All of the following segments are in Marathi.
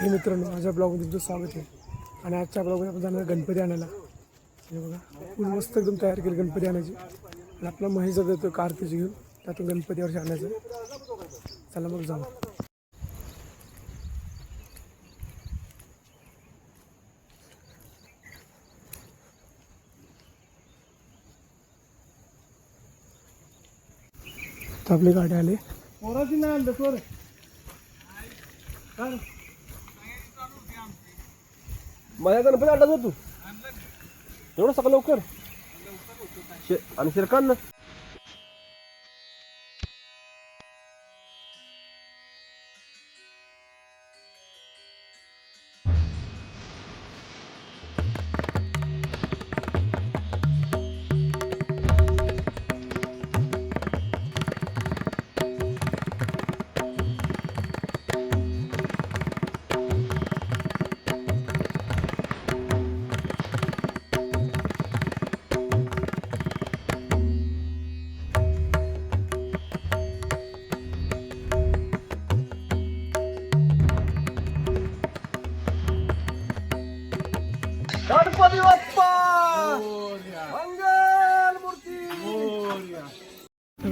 हे मित्रांनो माझ्या ब्लॉगमध्ये तुमचं स्वागत आहे. आणि आजच्या ब्लॉगमध्ये आपण जाणार गणपती आणायला. हे बघा फुल मस्त एकदम तयार केली गणपती आणायची. आणि आपला महेश जातो कार्तीची घेऊन. त्यातून गणपतीवरची आणायचं चला मग जाऊ. तर आपली गाडी आली. माझ्या गणपती आणला तू एवढं सकाळ लवकर? शे- आणि शिरकान? ना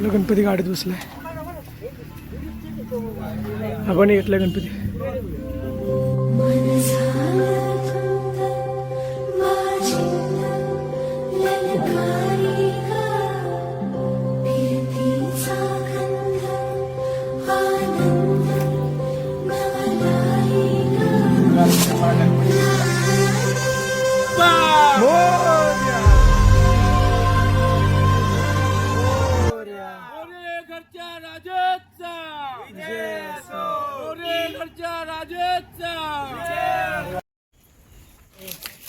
आपलं गणपती गाडीत बसलाय आपण घेतलाय गणपती Thank you.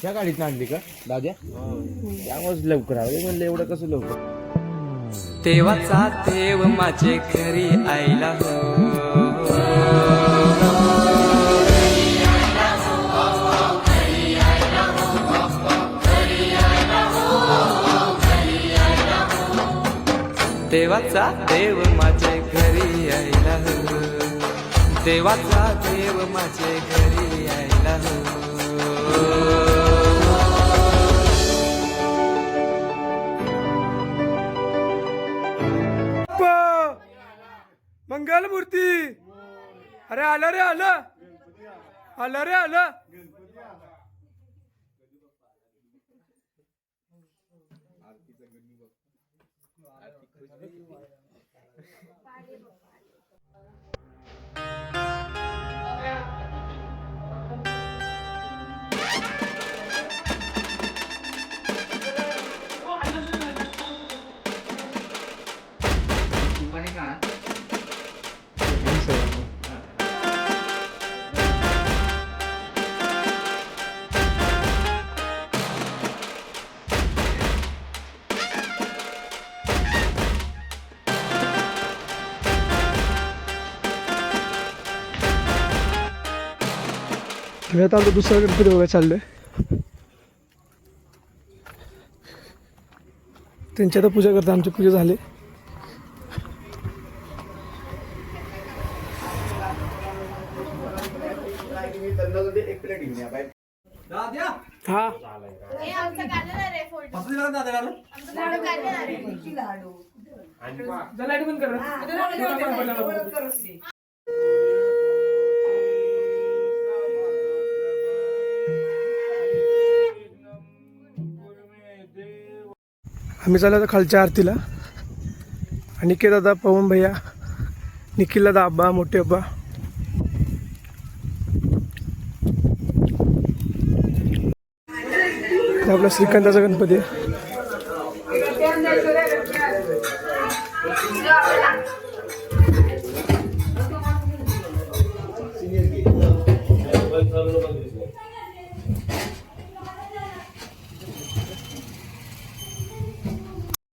त्या गाडीत आणली का? दाद्या? त्यामुळेच लवकर आले. म्हणलं एवढं कसं लवकर? तेव्हाचा देव माझे घरी आईला हो. देवाचा देव माझे घरी यायला हो. देवाचा देव माझे घरी यायला मंगलमूर्ती मंगल मूर्ती अरे आलं रे आलं. आलं रे आलं. मी आता आमचा दुसरा गणपती बघायला चाललोय. त्यांची आता पूजा करतात आमची पूजा झाली. हा. आम्ही चाललो आता खालच्या आरतीला. आणि के दादा पवन भैया निखिल दादा आब्बा मोठे अब्बा आपला श्रीकांताचा गणपती. आहे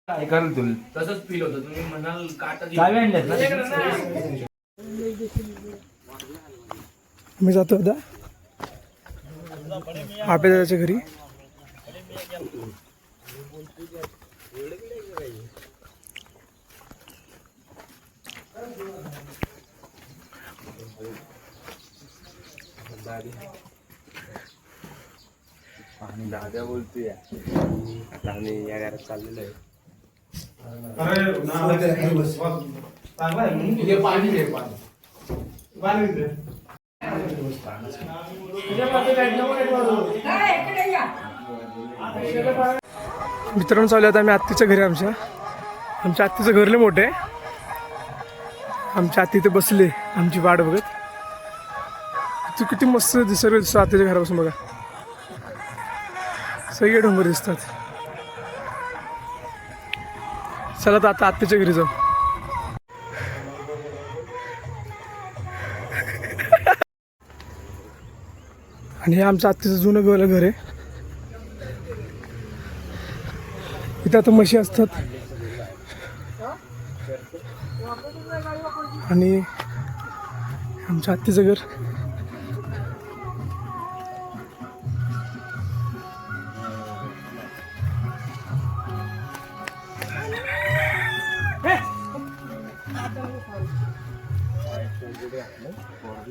काय करेल तुला तसंच फील होतं. तुम्ही म्हणाल काटा ना मी जातो आता. आपल्या दादाच्या घरी. दाद्या बोलतोय. आता आम्ही या घरात चाललेलो आहे. हे पाणी दे पाणी. मित्रांनो चालू आता आम्ही आत्तीच्या घरी आमच्या. आमच्या आत्तीचं घर लय मोठं आहे. आमच्या आत्ती इथे बसले आमची वाट बघत. तू किती मस्त दिसत दिसतो आत्तीच्या घरापासून बघा. सगळे डोंगर दिसतात. चला तर आता आत्तीच्या घरी जाऊ. आणि हे आमचं आत्तीचं जुनं गेलं घर आहे. इथं आता म्हशी असतात. आणि आमच्या आत्तीचं घर.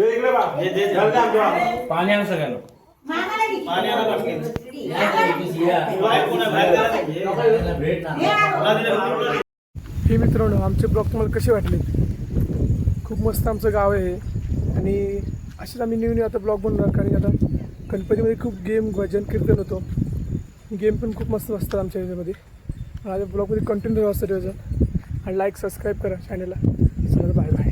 लावलं हे पाणी आण सगळ्यांना. हे मित्रांनो आमचे ब्लॉग तुम्हाला कसे वाटले? खूप मस्त आमचं गाव आहे हे. आणि असेच आम्ही न्यू न्यू आता ब्लॉग बनवणार कारण की आता गणपतीमध्ये खूप गेम भजन कीर्तन होतो. गेम पण खूप मस्त असतात आमच्या ह्याच्यामध्ये माझ्या ब्लॉगमध्ये कंटिन्यू असतं त्याचं आणि लाईक सबस्क्राईब करा चॅनलला